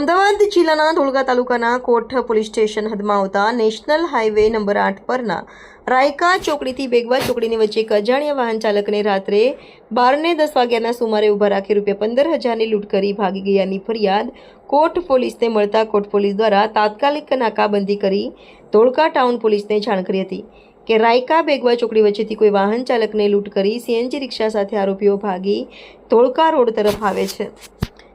અમદાવાદ જિલ્લાના ધોળકા તાલુકાના કોઠ police station હદમાં આવતા નેશનલ હાઈવે નંબર આઠ પરના રાયકા ચોકડીથી બેગવા ચોકડીની વચ્ચે એક અજાણ્યા વાહન ચાલકને રાત્રે બારને દસ વાગ્યાના સુમારે ઊભા રાખી રૂપિયા પંદર હજારની લૂંટ કરી ભાગી ગયાની ફરિયાદ કોટ પોલીસને મળતા કોટ પોલીસ દ્વારા તાત્કાલિક નાકાબંધી કરી ધોળકા ટાઉન પોલીસને જાણ કરી હતી કે રાયકા બેગવા ચોકડી વચ્ચેથી કોઈ વાહન ચાલકને લૂંટ કરી સીએનજી રિક્ષા સાથે આરોપીઓ ભાગી ધોળકા રોડ તરફ આવે છે.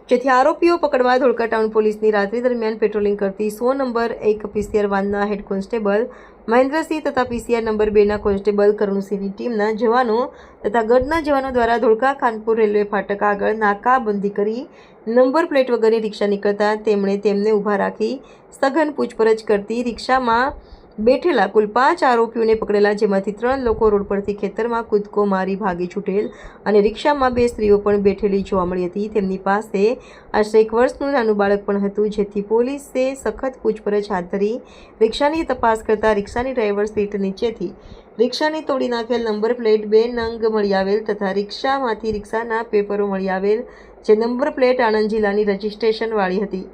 જેથી આરોપીઓ પકડવા ધોળકા ટાઉન પોલીસની રાત્રિ દરમિયાન પેટ્રોલિંગ કરતી સો નંબર એક પીસીઆર વાનના હેડ કોન્સ્ટેબલ મહેન્દ્રસિંહ તથા પીસીઆર નંબર બેના કોન્સ્ટેબલ કરુણસિંહની ટીમના જવાનો તથા ગઢના જવાનો દ્વારા ધોળકા ખાનપુર રેલવે ફાટક આગળ નાકાબંધી કરી નંબર પ્લેટ વગરની રિક્ષા નીકળતા તેમણે તેમને ઊભા રાખી સઘન પૂછપરછ કરતી રિક્ષામાં બેઠેલા કુલ પાંચ આરોપીઓને પકડેલા, જેમાંથી ત્રણ લોકો રોડ પરથી ખેતરમાં કૂદકો મારી ભાગી છૂટેલ અને રિક્ષામાં બે સ્ત્રીઓ પણ બેઠેલી જોવા મળી હતી. તેમની પાસે આશરે એક વર્ષનું નાનું બાળક પણ હતું, જેથી પોલીસે સખત પૂછપરછ હાથ ધરી રિક્ષાની તપાસ કરતા રિક્ષાની ડ્રાઈવર સીટ નીચેથી રિક્ષાને તોડી નાખેલ નંબર પ્લેટ બે નંગ મળી આવેલ તથા રિક્ષામાંથી રિક્ષાના પેપરો મળી આવેલ, જે નંબર પ્લેટ આણંદ જિલ્લાની રજિસ્ટ્રેશનવાળી હતી.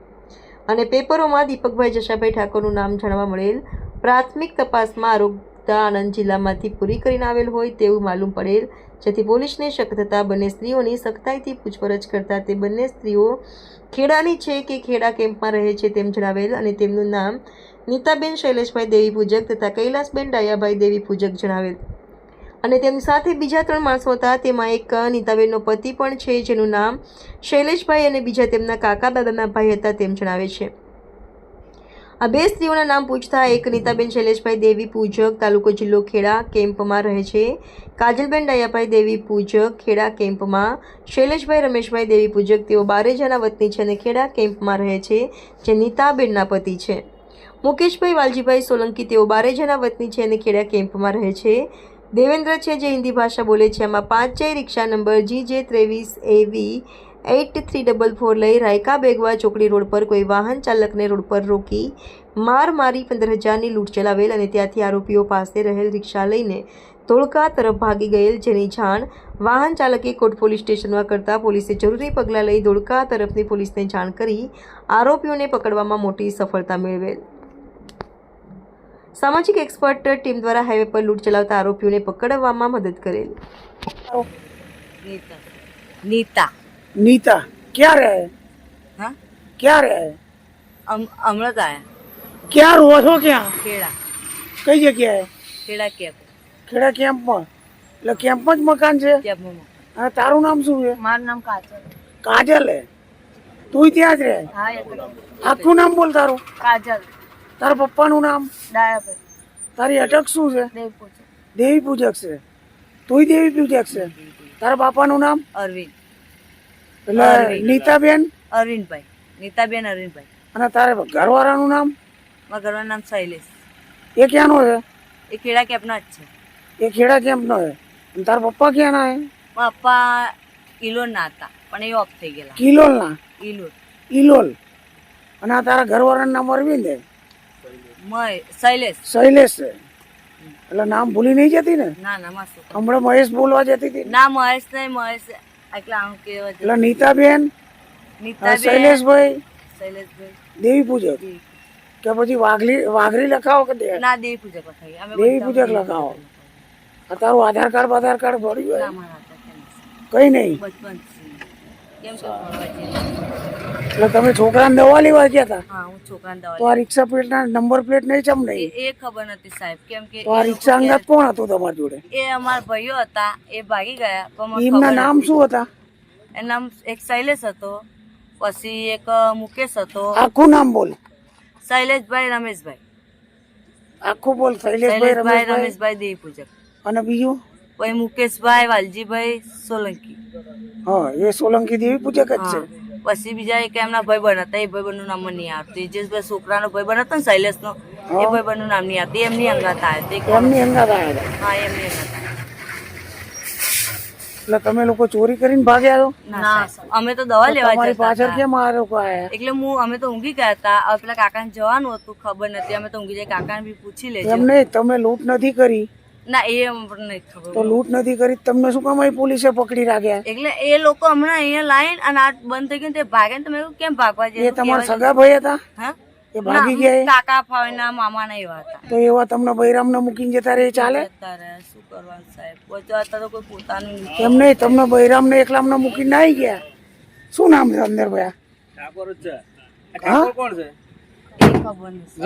અને પેપરોમાં દીપકભાઈ જશાભાઈ ઠાકોરનું નામ જાણવા મળેલ પ્રાથમિક તપાસમાં આરોગ્ય આણંદ જિલ્લામાંથી પૂરી કરીને આવેલ હોય તેવું માલુમ પડેલ, જેથી પોલીસને શક થતાં બંને સ્ત્રીઓની સખ્તાઈથી પૂછપરછ કરતા તે બંને સ્ત્રીઓ ખેડાની છે કે ખેડા કેમ્પમાં રહે છે તેમ જણાવેલ અને તેમનું નામ નીતાબેન શૈલેષભાઈ દેવી પૂજક તથા કૈલાસબેન ડાયાભાઈ દેવી પૂજક જણાવેલ. અને તેમની સાથે બીજા ત્રણ માણસો હતા, તેમાં એક નીતાબેનનો પતિ પણ છે, જેનું નામ શૈલેષભાઈ અને બીજા તેમના કાકા દાદાના ભાઈ હતા તેમ જણાવે છે. આ બે સ્ત્રીઓના નામ પૂછતા એક નીતાબેન શૈલેષભાઈ દેવી પૂજક તાલુકો જિલ્લો ખેડા કેમ્પમાં રહે છે. કાજલબેન ડાયાભાઈ દેવી પૂજક ખેડા કેમ્પમાં. શૈલેષભાઈ રમેશભાઈ દેવી પૂજક તેઓ બારેજાના વતની છે અને ખેડા કેમ્પમાં રહે છે, જે નીતાબેનના પતિ છે. મુકેશભાઈ વાલજીભાઈ સોલંકી તેઓ બારેજાના વતની છે અને ખેડા કેમ્પમાં રહે છે. દેવેન્દ્ર છે જે હિન્દી ભાષા બોલે છે. આમાં પાંચેય રિક્ષા નંબર જી જે ત્રેવીસ એવી એઇટ થ્રી ડબલ ફોર લઈ રાયકા બેગવા ચોકડી રોડ પર કોઈ વાહન ચાલકને રોડ પર રોકી માર મારી પંદર હજારની લૂંટ ચલાવેલ અને ત્યાંથી આરોપીઓ પાસે રહેલ રિક્ષા લઈને ધોળકા તરફ ભાગી ગયેલ જેની જાણ વાહન ચાલકે કોટ પોલીસ સ્ટેશનમાં કરતા પોલીસે જરૂરી પગલાં લઈ ધોળકા તરફની પોલીસને જાણ કરી આરોપીઓને પકડવામાં મોટી સફળતા મેળવેલ. સામાજિક એક્સપર્ટ ટીમ દ્વારા હાઈવે પર લૂંટ ચલાવતા આરોપીઓને પકડવામાં મદદ કરેલ. નીતા નીતા. नीता क्या रहे हाँ क्या रहे अम अमृत आया ક્યાં રહો છો ક્યાં खेड़ा કઈ જગ્યાએ खेड़ा के ખેડા કેમ્પમાં એટલે કેમ્પમાં જ મકાન છે जब मोमो અને તારું નામ શું છે मार नाम काजल કાજલ હે તું ત્યાં જ રહે हाँ ये આખું નામ બોલ તારું काजल તારા પપ્પાનું નામ डाया पे તારી અટક શું છે देव पूछे દેવી પૂજક છે તુંય દેવી પૂજક છે તારા બાપાનું નામ अरविंद એટલે નીતાબેન? અરવિંદભાઈ. નીતાબેન અરવિંદભાઈ. અને તારે ઘરવાળાનું નામ? મારા ઘરવાળાનું નામ શૈલેષ. એ ક્યાંનો છે? એ ખેડા કેમ્પના જ છે. એ ખેડા કેમ્પનો છે. તારા પપ્પા ક્યાંના છે? પપ્પા ઇલોલના હતા પણ એ ઓફ થઈ ગયેલા. કિલોલના ઇલોલ ઇલોલ અને આ તારા ઘરવાળાનું નામ અરવિંદ? છે શૈલેષ. શૈલેષ છે. નામ ભૂલી નહીં જતી ને? ના ના હમણાં મહેશ બોલવા જતી હતી ના? મહેશ નહીં મહેશ એટલે આમ કેવા એટલે નીતાબેન નીતાબેન શૈલેષભાઈ શૈલેષભાઈ. દેવી પૂજક. કે પછી વાઘલી વાઘરી લખાવો કે ના દેવી પૂજક લખાવી અમે દેવી પૂજક લખાવો. અત્યારે તારું આધાર કાર્ડ આધાર કાર્ડ ભર્યું કઈ નહીં બચપન કેમ કે ભણવા જઈએ. એટલે તમે છોકરાને દવા લેવા ગયા હતા હા હું છોકરાને દવા તો આ રિક્ષા પ્લેટના નંબર પ્લેટ નહીં ચમ નહીં? એ ખબર નથી સાહેબ કેમ કે તો આ રિક્ષા અંગત કોણ હતો તમારી જોડે? એ અમારા ભાઈઓ હતા એ ભાગી ગયા પણ એમના નામ શું હતા? એનું નામ એક શૈલેષ હતો પછી એક મુકેશ હતો. આખું નામ બોલ. શૈલેષભાઈ રમેશભાઈ. આખું બોલ શૈલેષભાઈ રમેશભાઈ. દેવી પૂજક અને બીજું? પછી મુકેશભાઈ વાલજીભાઈ સોલંકી. હા એ સોલંકી દેવી પૂજક જ છે. પછી બીજા એક એમના ભાઈ બન હતા એ ભાઈ બનનું નામ મને નહીં આવતું. જેસભાઈ છોકરાનો ભાઈ બન હતો ને શૈલેષનો એ ભાઈ બનનું નામ નહીં આવતું. એમની અંગાત આવ્યા તે એમની અંગાત આવ્યા હતા. હા એમની અંગાત એટલે તમે લોકો ચોરી કરીને ભાગ્યા છો? ના અમે તો દવા લેવા જતા પાછળ કેમ આ લોકો આયા? એટલે હું અમે તો ઊંઘી ગયા હતા. હવે પેલા કાકાને જવાનું હતું ખબર નથી. અમે તો ઊંઘી જાય કાકાને બી પૂછી લેજો. એમ નહીં તમે લૂંટ નથી કરી. ના એ અમને નહીં ખબર. તો લૂંટ નથી કરી તો તમને શું કામ અહીં પોલીસે પકડી રાખ્યા? એટલે એ લોકો હમણાં અહીંયા લાઈન અને આ બંધ થઈ ગયું તે ભાગે ને તમે કેમ ભાગવા એ તમારા સગા ભાઈ હતા? હા? એ ભાગી ગયા એ? કાકા ફાવેના મામા ના એવા હતા. તો એવા તમને બૈરામને મૂકીને જતા રહે ચાલે? અત્યારે શું કરવાનું સાહેબ? કોઈ અત્યારે તો કોઈ પોતાનું કેમ એમ નહીં? તમને બૈરામને એકલામને મૂકીને આવી ગયા? શું નામ છે અંદર ભાઈ એ ખબર નથી.